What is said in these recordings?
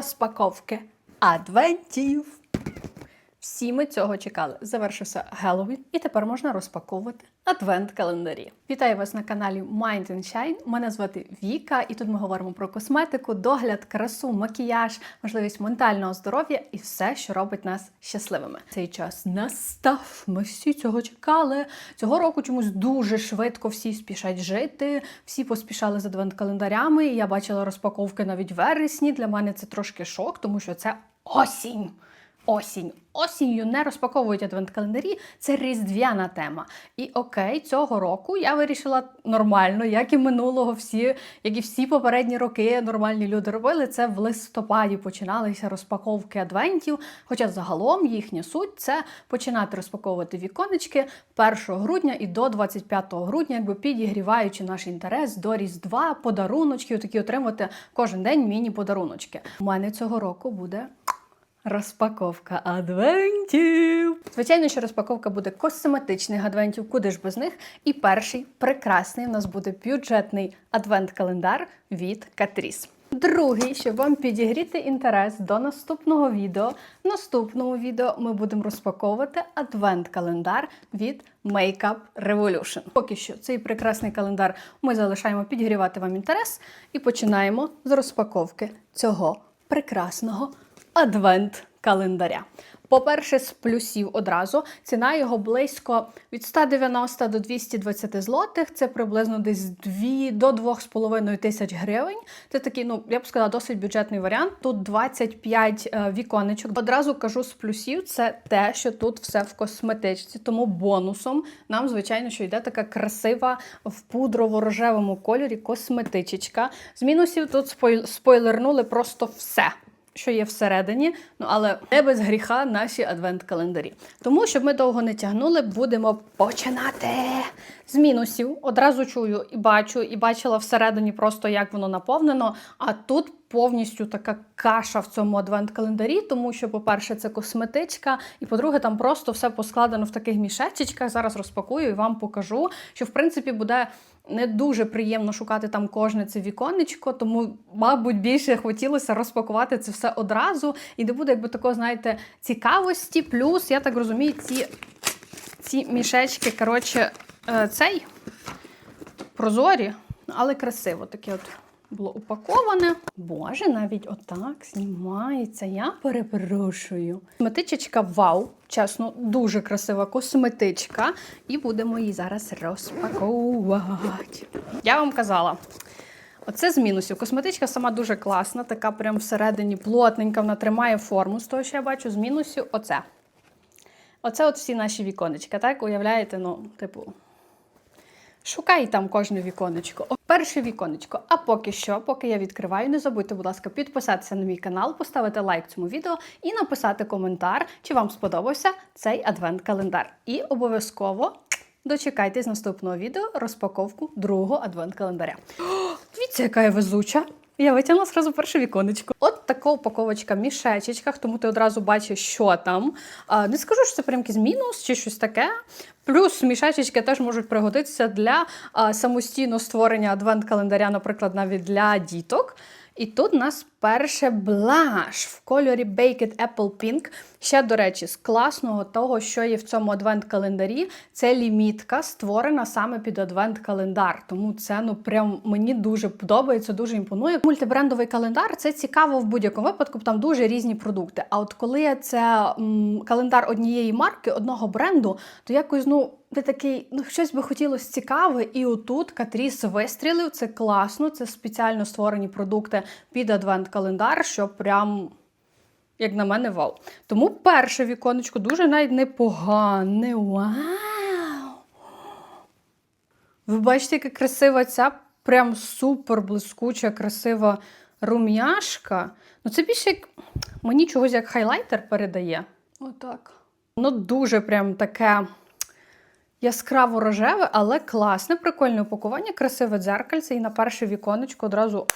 розпаковки адвентів. Всі ми цього чекали. Завершився Геловін, і тепер можна розпаковувати адвент-календарі. Вітаю вас на каналі Mind and Shine. Мене звати Віка, і тут ми говоримо про косметику, догляд, красу, макіяж, можливість ментального здоров'я і все, що робить нас щасливими. Цей час настав. Ми всі цього чекали. Цього року чомусь дуже швидко всі спішать жити. Всі поспішали з адвент-календарями. Я бачила розпаковки навіть вересні. Для мене це трошки шок, тому що це осінь. Осінь. Осінню не розпаковують адвент-календарі, це різдвяна тема. І окей, цього року я вирішила нормально, як і минулого, всі, як і всі попередні роки нормальні люди робили. Це в листопаді починалися розпаковки адвентів. Хоча загалом їхня суть це починати розпаковувати віконечки 1 грудня і до 25 грудня, якби підігріваючи наш інтерес до Різдва, подаруночки, такі отримати кожен день міні-подаруночки. У мене цього року буде. Розпаковка адвентів. Звичайно, що розпаковка буде косметичних адвентів, куди ж без них. І перший прекрасний у нас буде бюджетний адвент-календар від Catrice. Другий, щоб вам підігріти інтерес до наступного відео. В наступному відео ми будемо розпаковувати адвент-календар від Makeup Revolution. Поки що цей прекрасний календар ми залишаємо підігрівати вам інтерес і починаємо з розпаковки цього прекрасного адвент-календаря. По-перше, з плюсів одразу ціна його близько від 190 до 220 злотих. Це приблизно десь 2 до 2,5 тисяч гривень. Це такий, ну я б сказала, досить бюджетний варіант. Тут 25 е, віконечок. Одразу кажу з плюсів, це те, що тут все в косметичці. Тому бонусом нам, звичайно, що йде така красива в пудрово-рожевому кольорі косметичечка. З мінусів тут спойл- спойлернули просто все що є всередині, ну але не без гріха наші адвент-календарі. Тому, щоб ми довго не тягнули, будемо починати з мінусів. Одразу чую і бачу, і бачила всередині просто як воно наповнено. А тут повністю така каша в цьому адвент-календарі, тому що, по-перше, це косметичка, і по-друге, там просто все поскладено в таких мішечечках. Зараз розпакую і вам покажу, що в принципі буде. Не дуже приємно шукати там кожне це віконечко, тому, мабуть, більше хотілося розпакувати це все одразу. І не буде, якби такого, знаєте, цікавості. Плюс, я так розумію, ці, ці мішечки, коротше, е, цей прозорі, але красиво таке от було упаковане. Боже, навіть отак знімається. Я перепрошую. Косметичечка вау. Чесно, дуже красива косметичка. І будемо її зараз розпаковувати. Я вам казала. Оце з мінусів. Косметичка сама дуже класна, така прям всередині плотненька, вона тримає форму з того, що я бачу. З мінусів оце. Оце от всі наші віконечка, так? Уявляєте, ну, типу, Шукай там кожне віконечко. О, Перше віконечко. А поки що, поки я відкриваю, не забудьте, будь ласка, підписатися на мій канал, поставити лайк цьому відео і написати коментар, чи вам сподобався цей адвент-календар. І обов'язково дочекайтесь наступного відео розпаковку другого адвент-календаря. Дивіться, яка я везуча. Я витягнула зразу перше віконечко. От така упаковочка в мішечечках, тому ти одразу бачиш, що там. Не скажу, що це прям якийсь мінус чи щось таке. Плюс мішечечки теж можуть пригодитися для самостійного створення адвент-календаря, наприклад, навіть для діток. І тут у нас перше блаш в кольорі Baked Apple Pink. Ще, до речі, з класного того, що є в цьому адвент-календарі, це лімітка, створена саме під адвент-календар. Тому це ну прям мені дуже подобається, дуже імпонує. Мультибрендовий календар це цікаво в будь-якому випадку, там дуже різні продукти. А от коли це м, календар однієї марки, одного бренду, то якось ну. Ти такий, ну щось би хотілося цікаве, і отут Катріс вистрілив. Це класно, це спеціально створені продукти під адвент-календар, що прям, як на мене, вау. Тому перше віконечко дуже навіть непогане. Вау! Ви бачите, яка красива ця прям супер блискуча, красива рум'яшка. Ну, це більше як мені чогось як хайлайтер передає. Отак. Воно дуже прям таке яскраво рожеве, але класне, прикольне упакування, красиве дзеркальце. І на перше віконечко одразу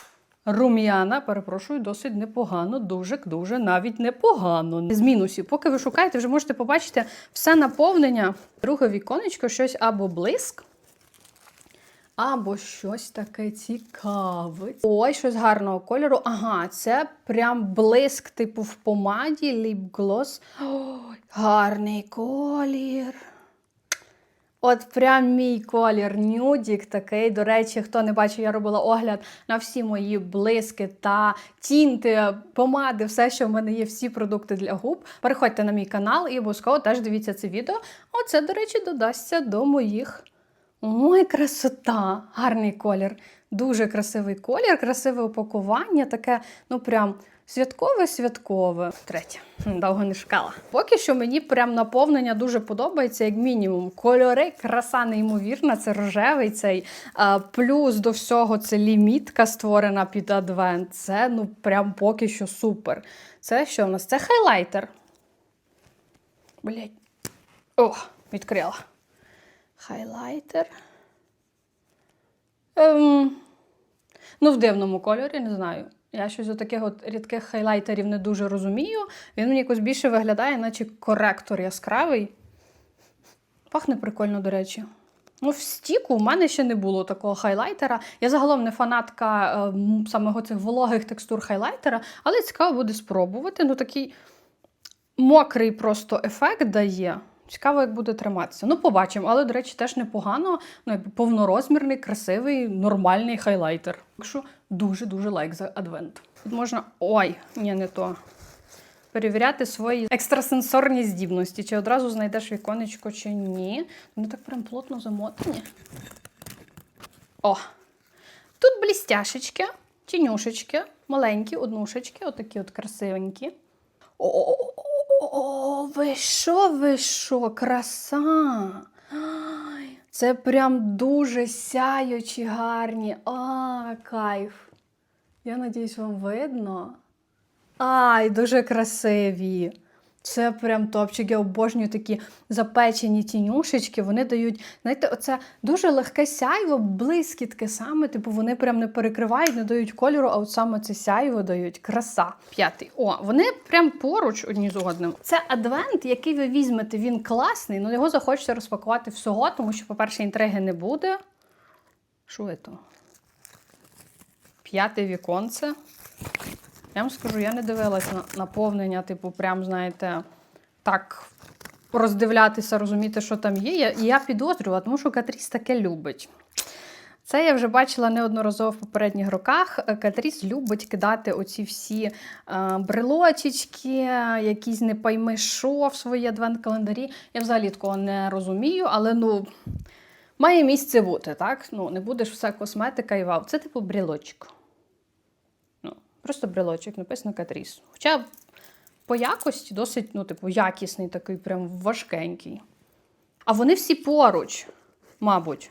рум'яна, перепрошую, досить непогано, дуже, дуже навіть непогано. З мінусів. Поки ви шукаєте, вже можете побачити все наповнення. Друге віконечко, щось або блиск, Або щось таке цікаве. Ой, щось гарного кольору. Ага, це прям блиск, типу в помаді, ліп-глос. Гарний колір. От прям мій колір нюдік такий. До речі, хто не бачив, я робила огляд на всі мої блиски та тінти, помади, все, що в мене є, всі продукти для губ. Переходьте на мій канал і обов'язково теж дивіться це відео. Оце, до речі, додасться до моїх. Ой, красота! Гарний колір. Дуже красивий колір, красиве упакування, таке, ну прям святкове-святкове. Третє. Довго не шукала. Поки що мені прям наповнення дуже подобається, як мінімум. Кольори, краса неймовірна, це рожевий цей. А, плюс до всього це лімітка створена під адвент. Це ну прям поки що супер. Це що в нас? Це хайлайтер. Блять. О, відкрила. Хайлайтер. Ем, ну, в дивному кольорі, не знаю. Я щось з таких от рідких хайлайтерів не дуже розумію. Він мені якось більше виглядає, наче коректор яскравий. Пахне прикольно, до речі. Ну, в стіку в мене ще не було такого хайлайтера. Я загалом не фанатка е, самого цих вологих текстур хайлайтера, але цікаво буде спробувати. Ну, такий мокрий просто ефект дає. Цікаво, як буде триматися. Ну, побачимо, але, до речі, теж непогано. Ну, якби повнорозмірний, красивий, нормальний хайлайтер. Так що дуже-дуже лайк за адвент. Тут можна. Ой, ні, не то. Перевіряти свої екстрасенсорні здібності. Чи одразу знайдеш віконечко, чи ні. Вони так прям плотно замотані. О! Тут блістяшечки, тінюшечки, маленькі, однушечки, отакі от красивенькі. О, ви що, ви що, краса? Це прям дуже сяючі, гарні. А, кайф. Я надіюсь, вам видно. Ай, дуже красиві. Це прям топчик. Я обожнюю такі запечені тінюшечки. Вони дають, знаєте, оце дуже легке сяйво, блискітке саме. Типу, вони прям не перекривають, не дають кольору, а от саме це сяйво дають. Краса. П'ятий. О, вони прям поруч одні з одним. Це адвент, який ви візьмете, він класний, але його захочеться розпакувати всього, тому що, по-перше, інтриги не буде. Що це? П'яте віконце. Я вам скажу, я не дивилась на наповнення, типу, прям, знаєте, так роздивлятися, розуміти, що там є. Я, я підозрювала, тому що Катріс таке любить. Це я вже бачила неодноразово в попередніх роках. Катріс любить кидати оці всі е, брелочечки, якісь не пойми що в свої адвент-календарі. Я взагалі такого не розумію, але ну. Має місце бути, так? Ну, не будеш все косметика і вау. Це типу брелочок. Просто брелочок, написано Катріс. Хоча по якості досить, ну, типу, якісний, такий, прям важкенький. А вони всі поруч, мабуть,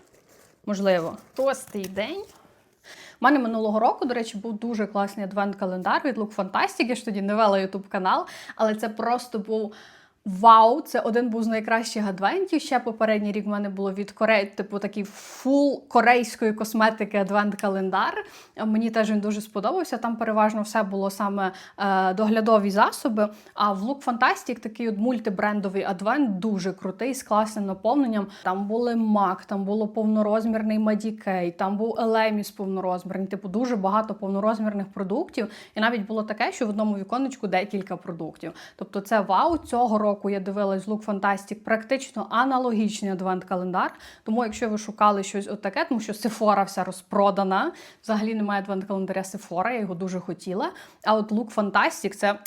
можливо. Тостий день. У мене минулого року, до речі, був дуже класний адвент-календар від Look Fantastic. Я ж тоді не вела YouTube канал, але це просто був. Вау, це один був з найкращих адвентів. Ще попередній рік в мене було від Кореї, типу такий фул корейської косметики адвент-календар. Мені теж він дуже сподобався. Там переважно все було саме е, доглядові засоби. А в Look Fantastic такий от мультибрендовий адвент, дуже крутий, з класним наповненням. Там були MAC, там було повнорозмірний Madikay, там був Елеміс повнорозмірний. Типу дуже багато повнорозмірних продуктів. І навіть було таке, що в одному віконечку декілька продуктів. Тобто, це вау цього року року я дивилась Look Fantastic, практично аналогічний адвент-календар. Тому, якщо ви шукали щось отаке, тому що Sephora вся розпродана, взагалі немає адвент-календаря Sephora, я його дуже хотіла. А от Look Fantastic це.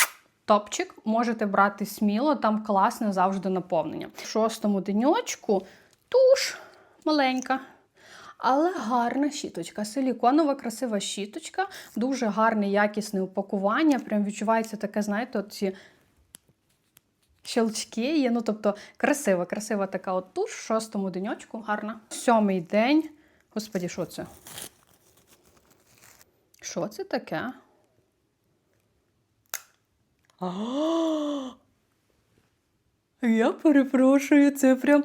Топчик можете брати сміло, там класне завжди наповнення. В шостому деньочку туш маленька. Але гарна щіточка. Силіконова, красива щіточка, дуже гарне, якісне упакування. Прям відчувається таке, знаєте, ці щелчки є. Ну, тобто, красива, красива така от туш в шостому деньочку, гарна. Сьомий день. Господі, що це? Що це таке? Я перепрошую, це прям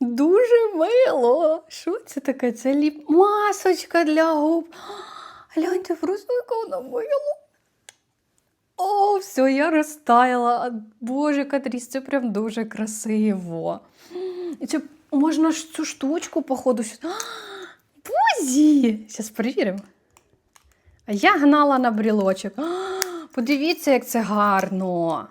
дуже мило. Що це таке? Це ліп масочка для губ. Гляньте, просто яка вона мило. О, все, я розтаяла. Боже, Катріс, це прям дуже красиво. І це можна ж цю штучку, походу, сюди. Ні, зараз перевіримо. А я гнала на брілочок. Подивіться, як це гарно.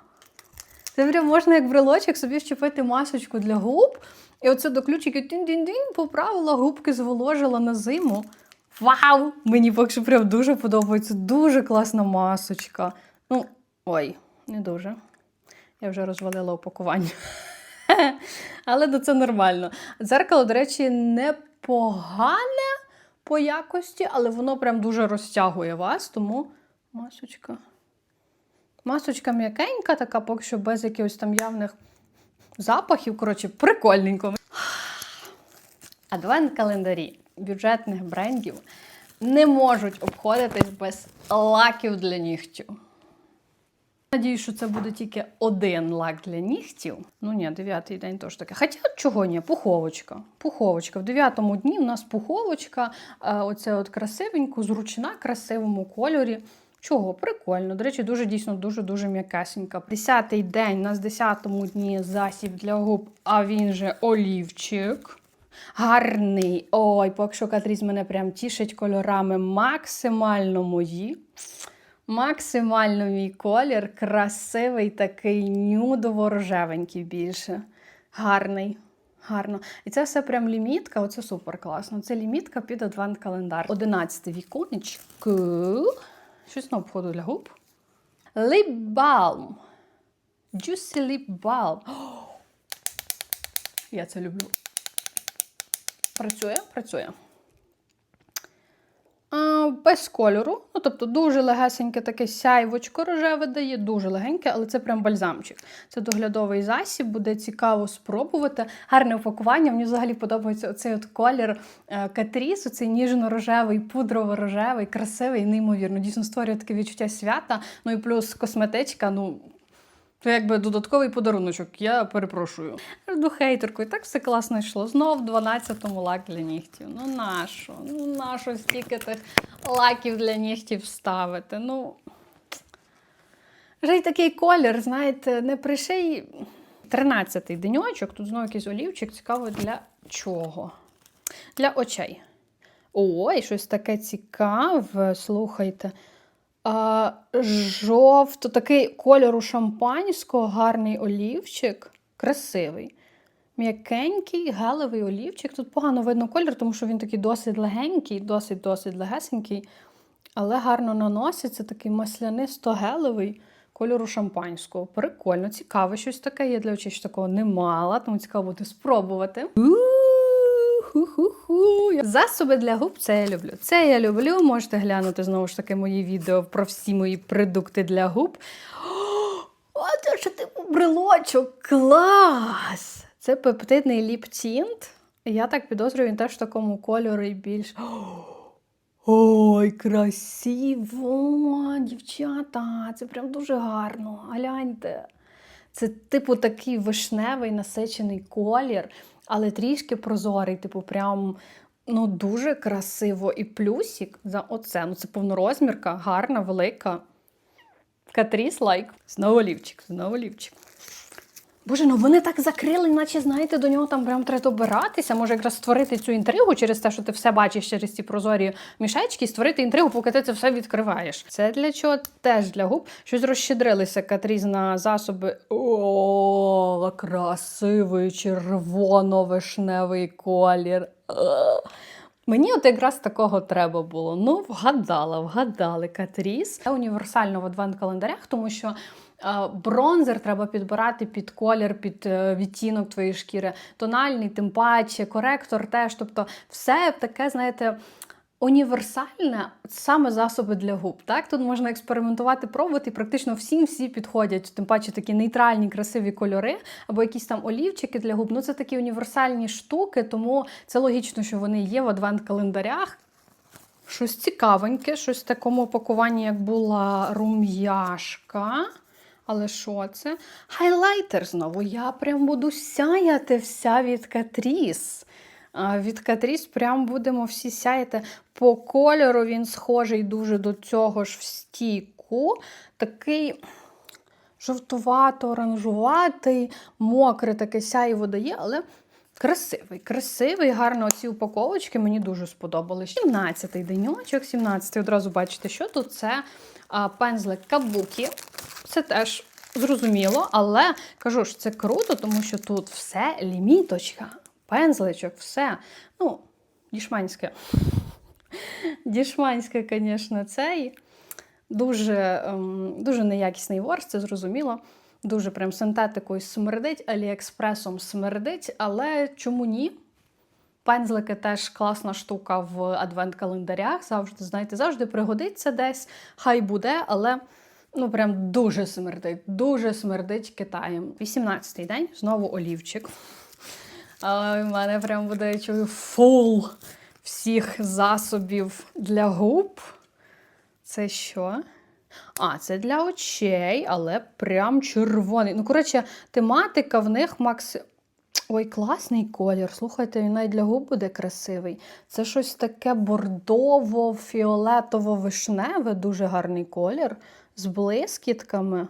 Це прям можна як брелочок собі вчепити масочку для губ. І оце до ключиків тін-дін-дін поправила, губки зволожила на зиму. Вау! Мені поки що прям дуже подобається. Дуже класна масочка. Ой, не дуже. Я вже розвалила упакування. Але ну, це нормально. Дзеркало, до речі, непогане по якості, але воно прям дуже розтягує вас, тому масочка. Масочка м'якенька, така, поки що без якихось там явних запахів. Коротше, прикольненько. Адвент-календарі бюджетних брендів не можуть обходитись без лаків для нігтів. Надіюсь, що це буде тільки один лак для нігтів. Ну ні, дев'ятий день теж таке. Хоча чого ні, пуховочка. Пуховочка. В дев'ятому дні у нас пуховочка, е, оце от красивенько, зручна, красивому кольорі. Чого? Прикольно. До речі, дуже дійсно дуже-дуже м'якесенька. Десятий день у нас в десятому дні засіб для губ, а він же олівчик. Гарний. Ой, поки що Катріс мене прям тішить кольорами максимально мої. Максимально мій колір, красивий такий нюдово-рожевенький більше. Гарний. Гарно. І це все прям лімітка, оце супер класно. Це лімітка під адвент календар. 11 віконечко. Щось на обходу для губ. Balm. Juicy Lip Balm. Я це люблю. Працює? Працює. Без кольору. Ну, тобто дуже легесеньке таке сяйвочко рожеве дає, дуже легеньке, але це прям бальзамчик. Це доглядовий засіб, буде цікаво спробувати. Гарне упакування. Мені взагалі подобається оцей от колір е, Катріс, оцей ніжно-рожевий, пудрово-рожевий, красивий, неймовірно. Дійсно створює таке відчуття свята. Ну і плюс косметичка, ну. Це якби додатковий подаруночок, я перепрошую. До хейтерку, і так все класно йшло. Знов в 12-му лак для нігтів. Ну нащо? Ну нащо стільки тих лаків для нігтів ставити? Ну. Вже й такий колір, знаєте, не приший. 13-й деньочок, тут знову якийсь олівчик, цікаво для чого? Для очей. Ой, щось таке цікаве, слухайте. А, жовто, такий кольору шампанського, гарний олівчик, красивий. М'якенький, гелевий олівчик. Тут погано видно колір, тому що він такий досить легенький, досить-досить легесенький, але гарно наноситься, такий маслянисто-гелевий кольору шампанського. Прикольно, цікаво, щось таке є для очей, такого не мала, тому цікаво буде спробувати. Ху-ху-ху. Засоби для губ це я люблю. Це я люблю. Можете глянути знову ж таки мої відео про всі мої продукти для губ. О, це ж типу брелочок! Клас! Це пептидний ліп-тінт. Я так підозрюю, він теж в такому кольорі більш. Ой, красиво, дівчата! Це прям дуже гарно. Гляньте. Це, типу, такий вишневий насичений колір, але трішки прозорий, типу, прям ну, дуже красиво. І плюсик за оце. Ну, це повнорозмірка, гарна, велика. Катріс лайк. Знову лівчик, знову лівчик. Боже, ну вони так закрили, наче, знаєте, до нього там прям треба добиратися. Може якраз створити цю інтригу через те, що ти все бачиш через ці прозорі мішечки, створити інтригу, поки ти це все відкриваєш. Це для чого? Теж для губ. Щось розщедрилися Катріз на засоби. О, красивий червоно-вишневий колір. Мені от якраз такого треба було. Ну, вгадала, вгадали Катріс. Це універсально в адвент-календарях, тому що е, бронзер треба підбирати під колір, під е, відтінок твоєї шкіри. Тональний, тим паче, коректор теж. Тобто, все таке, знаєте. Універсальне саме засоби для губ. Так тут можна експериментувати, пробувати, і практично всім всі підходять. Тим паче такі нейтральні, красиві кольори, або якісь там олівчики для губ. Ну це такі універсальні штуки, тому це логічно, що вони є в адвент-календарях. Щось цікавеньке, щось в такому опакуванні, як була рум'яшка. Але що це? Хайлайтер знову. Я прям буду сяяти вся від Катріс. Від Катріс прям будемо всі сяяти. По кольору він схожий дуже до цього ж в стіку. Такий жовтувато-оранжуватий, мокре таке сяєво дає, але Красивий, красивий, гарно ці упаковочки мені дуже сподобались. 17-й деньочок, 17-й, одразу бачите, що тут це а, пензлик кабукі. Це теж зрозуміло, але кажу ж, це круто, тому що тут все ліміточка, пензличок, все. Ну, дішманське. Дішманське, звісно, цей. Дуже, ем, дуже неякісний ворс, це зрозуміло. Дуже прям синтетикою смердить, аліекспресом смердить, але чому ні? Пензлики теж класна штука в адвент-календарях. Завжди, знаєте, завжди пригодиться десь, хай буде, але ну прям дуже смердить, дуже смердить Китаєм. 18-й день, знову олівчик. А, У мене прям буде чую фул всіх засобів для губ. Це що? А, це для очей, але прям червоний. Ну, коротше, тематика в них макс. Ой, класний колір. Слухайте, він навіть для губ буде красивий. Це щось таке бордово-фіолетово-вишневе, дуже гарний колір з блискітками.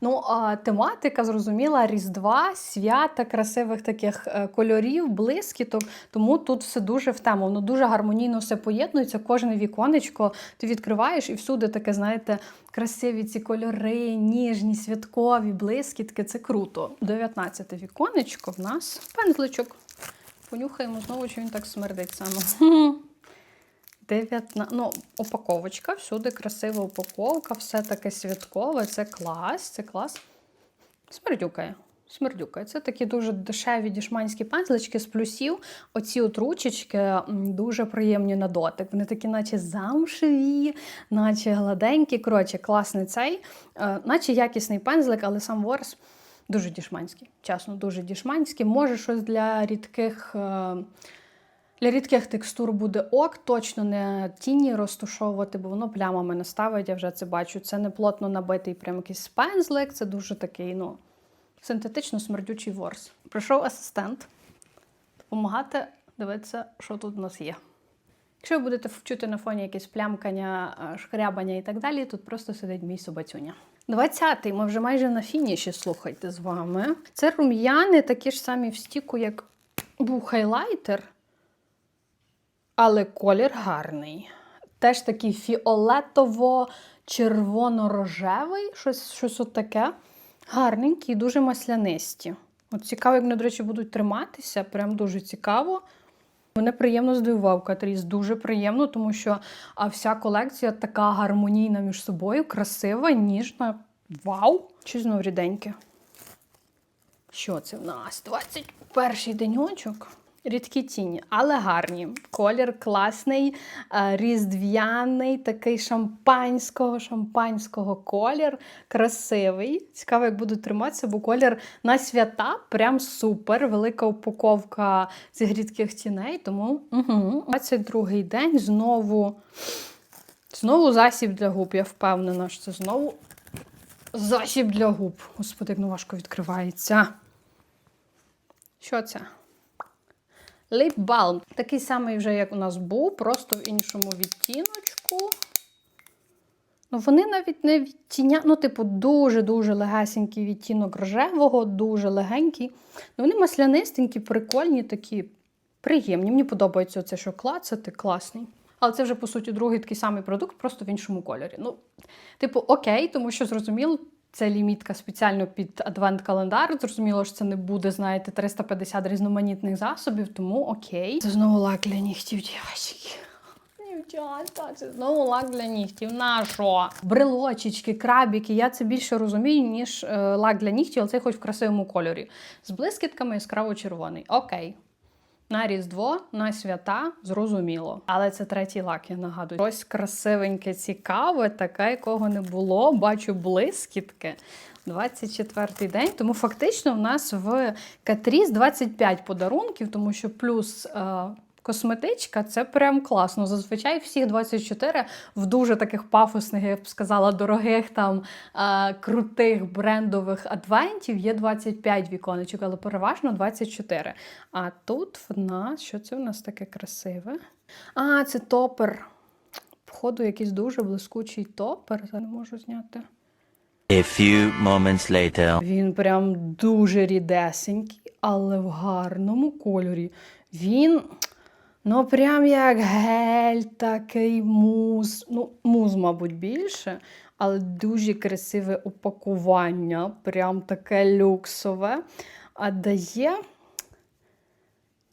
Ну, а тематика зрозуміла Різдва, свята, красивих таких е, кольорів, блискіток. Тому тут все дуже в тему. Воно дуже гармонійно все поєднується. Кожне віконечко ти відкриваєш і всюди таке, знаєте, красиві ці кольори, ніжні, святкові, блискітки. Це круто. 19 віконечко в нас пензличок. Понюхаємо знову, чи він так смердить саме. 19, ну, упаковочка, всюди красива упаковка, все таке святкове, це клас, це клас. Смердюкає. Смердюкає. Це такі дуже дешеві дішманські пензлички з плюсів. Оці от ручечки дуже приємні на дотик. Вони такі, наче замшеві, наче гладенькі. Коротше, класний цей, е, наче якісний пензлик, але сам ворс дуже дішманський. Чесно, дуже дішманський. Може, щось для рідких. Для рідких текстур буде ок, точно не тіні розтушовувати, бо воно плямами не ставить, я вже це бачу. Це не плотно набитий прям якийсь пензлик, це дуже такий, ну, синтетично смердючий ворс. Прийшов асистент допомагати дивитися, що тут у нас є. Якщо ви будете чути на фоні якесь плямкання, е, шкрябання і так далі, тут просто сидить мій собацюня. 20-й, ми вже майже на фініші, слухайте з вами. Це рум'яни, такі ж самі в стіку, як був хайлайтер. Але колір гарний. Теж такий фіолетово-червоно-рожевий, щось, щось от таке. Гарненький, дуже маслянисті. От цікаво, як вони, до речі, будуть триматися. Прям дуже цікаво. Мене приємно здивував Катріс, дуже приємно, тому що вся колекція така гармонійна між собою, красива, ніжна. Вау! Щось знову ріденьке. Що це в нас? 21 деньочок. Рідкі тіні, але гарні. Колір класний, е, різдвяний, такий шампанського, шампанського колір. Красивий. Цікаво, як будуть триматися, бо колір на свята прям супер. Велика упаковка цих рідких тіней. Тому угу. 22-й день знову, знову засіб для губ. Я впевнена, що це знову засіб для губ. Господи, як ну важко відкривається. Що це? Balm. Такий самий вже, як у нас був, просто в іншому відтіночку. Ну, Вони навіть не відтіня... ну, типу, дуже-дуже легесенький відтінок рожевого, дуже легенький. Ну, Вони маслянистенькі, прикольні, такі приємні. Мені подобається оце, що клацати, класний. Але це вже, по суті, другий такий самий продукт, просто в іншому кольорі. Ну, типу, окей, тому що зрозуміло, це лімітка спеціально під адвент-календар. Зрозуміло, що це не буде, знаєте, 350 різноманітних засобів, тому окей. Це знову лак для нігтів, дівчатки. Дівчата, це знову лак для нігтів. На що? Брелочечки, крабіки. Я це більше розумію, ніж е, лак для нігтів, але це хоч в красивому кольорі. З блискітками яскраво червоний. Окей. На Різдво, на свята, зрозуміло. Але це третій лак, я нагадую. Щось красивеньке, цікаве, таке, якого не було. Бачу блискітки. 24-й день. Тому фактично в нас в Катріс 25 подарунків, тому що плюс. Е Косметичка це прям класно. Зазвичай всіх 24 в дуже таких пафосних, я б сказала, дорогих там е, крутих брендових адвентів є 25 віконечок, але переважно 24. А тут в нас що це в нас таке красиве? А, це топер. Походу, якийсь дуже блискучий топер. Зараз не можу зняти. A few moments later. Він прям дуже рідесенький, але в гарному кольорі. Він, ну, прям як гель, такий муз. Ну, муз, мабуть, більше, але дуже красиве упакування, прям таке люксове. А дає.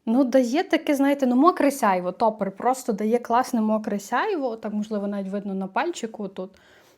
Ну, дає таке, знаєте, ну, мокре сяйво. Топер просто дає класне мокре сяйво. Так, можливо, навіть видно на пальчику тут.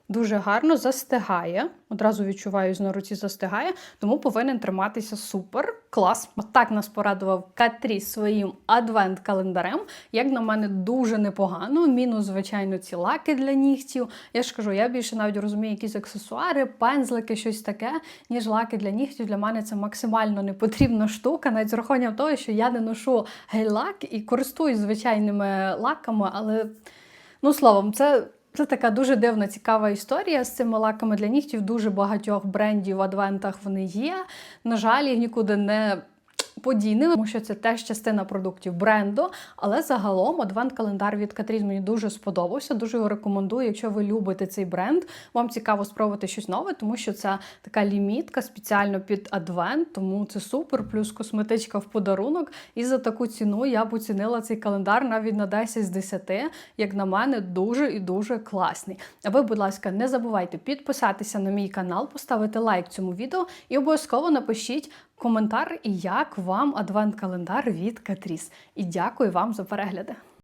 Дуже гарно застигає. Одразу відчуваю, на руці застигає, тому повинен триматися супер. Клас. Отак нас порадував Катрі своїм адвент-календарем. Як на мене, дуже непогано. Мінус, звичайно, ці лаки для нігтів. Я ж кажу, я більше навіть розумію якісь аксесуари, пензлики, щось таке, ніж лаки для нігтів. Для мене це максимально непотрібна штука, навіть з урахуванням того, що я не ношу гель-лак і користуюсь звичайними лаками, але ну словом, це. Це така дуже дивна, цікава історія з цими лаками для нігтів. Дуже багатьох брендів в адвентах вони є. На жаль, їх нікуди не подійнили, тому що це теж частина продуктів бренду. Але загалом адвент-календар від Катріз мені дуже сподобався. Дуже його рекомендую. Якщо ви любите цей бренд, вам цікаво спробувати щось нове, тому що це така лімітка спеціально під адвент, тому це супер, плюс косметичка в подарунок. І за таку ціну я б оцінила цей календар навіть на 10 з 10. Як на мене, дуже і дуже класний. А ви, будь ласка, не забувайте підписатися на мій канал, поставити лайк цьому відео і обов'язково напишіть коментар, як вам адвент-календар від Катріс. І дякую вам за перегляди.